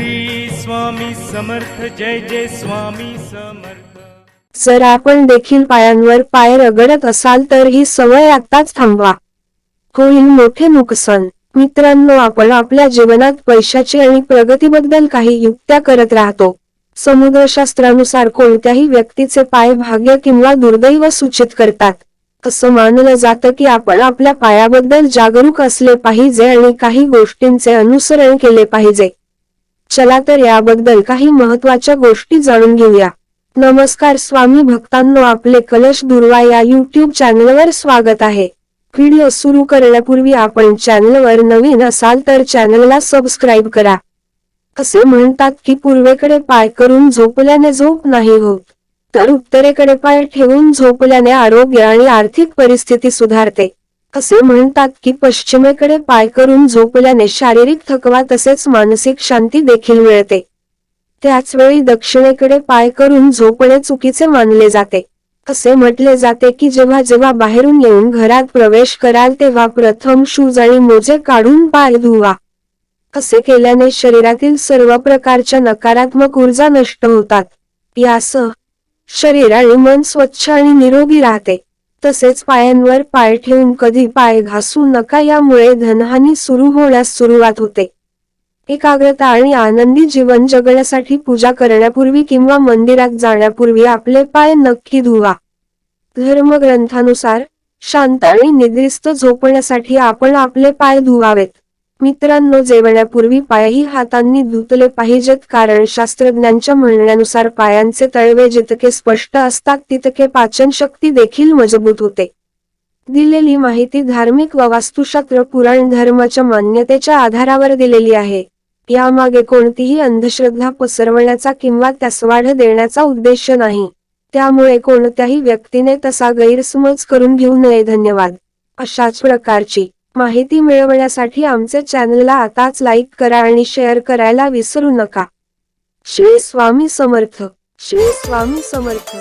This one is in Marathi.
श्री स्वामी समर्थ जय जय स्वामी समर्थ. जर आपण देखील पायांवर पाय रगडत असाल तर ही सवय आताच थांबवा. होईल मोठे नुकसान. मित्रांनो आपण आपल्या जीवनात पैशाची आणि प्रगतीबद्दल काही युक्त्या करत राहतो. समुद्रशास्त्रानुसार कोणत्याही व्यक्तीचे पाय भाग्य किंवा दुर्दैव सूचित करतात. असं मानलं जातं की आपण आपल्या पायाबद्दल जागरूक असले पाहिजे आणि काही गोष्टींचे अनुसरण केले पाहिजे. चला तर याबद्दल काही महत्त्वाच्या गोष्टी जाणून घेऊया. नमस्कार स्वामी भक्तांनो आपले कलश दुर्वा या युट्यूब चॅनलवर स्वागत आहे. व्हिडिओ सुरू करण्यापूर्वी आपण चॅनलवर नवीन असाल तर चॅनलला सबस्क्राईब करा. असे म्हणतात की पूर्वेकडे पाय करून झोपल्याने झोप नाही होत तर उत्तरेकडे पाय ठेवून झोपल्याने आरोग्य आणि आर्थिक परिस्थिती सुधारते. असे म्हणतात की पश्चिमेकडे पाय करून झोपल्याने शारीरिक थकवा तसेच मानसिक शांती देखील मिळते. त्याच वेळी दक्षिणेकडे पाय करून झोपणे चुकीचे मानले जाते. असे म्हटले जाते की जेव्हा जेव्हा बाहेरून येऊन घरात प्रवेश कराल तेव्हा प्रथम शूज आणि मोजे काढून पाय धुवा. असे केल्याने शरीरातील सर्व प्रकारच्या नकारात्मक ऊर्जा नष्ट होतात. यासह शरीर आणि मन स्वच्छ आणि निरोगी राहते. तसेच पायांवर पाय ठेवून कधी पाय घासू नका यामुळे धनहानी सुरू होण्यास सुरुवात होते. एकाग्रता आणि आनंदी जीवन जगण्यासाठी पूजा करण्यापूर्वी किंवा मंदिरात जाण्यापूर्वी आपले पाय नक्की धुवा. धर्मग्रंथानुसार शांत आणि निद्रिस्त झोपण्यासाठी आपण आपले पाय धुवावेत. मित्रांनो जेवण्यापूर्वी पायही हातांनी धुतले पाहिजेत कारण शास्त्रज्ञांच्या म्हणण्यानुसार पायांचे तळवे जितके स्पष्ट असतात तितके पाचन शक्ती देखील मजबूत होते. दिलेली माहिती धार्मिक व वास्तुशास्त्र पुराण धर्माच्या मान्यतेच्या आधारावर दिलेली आहे. यामागे कोणतीही अंधश्रद्धा पसरवण्याचा किंवा त्यास वाढ देण्याचा उद्देश नाही. त्यामुळे कोणत्याही व्यक्तीने तसा गैरसमज करून घेऊ नये. धन्यवाद. अशाच प्रकारची माहिती मिळवण्यासाठी आमचे चॅनलला आताच लाईक करा आणि शेअर करायला विसरू नका. श्री स्वामी समर्थ. श्री स्वामी समर्थ.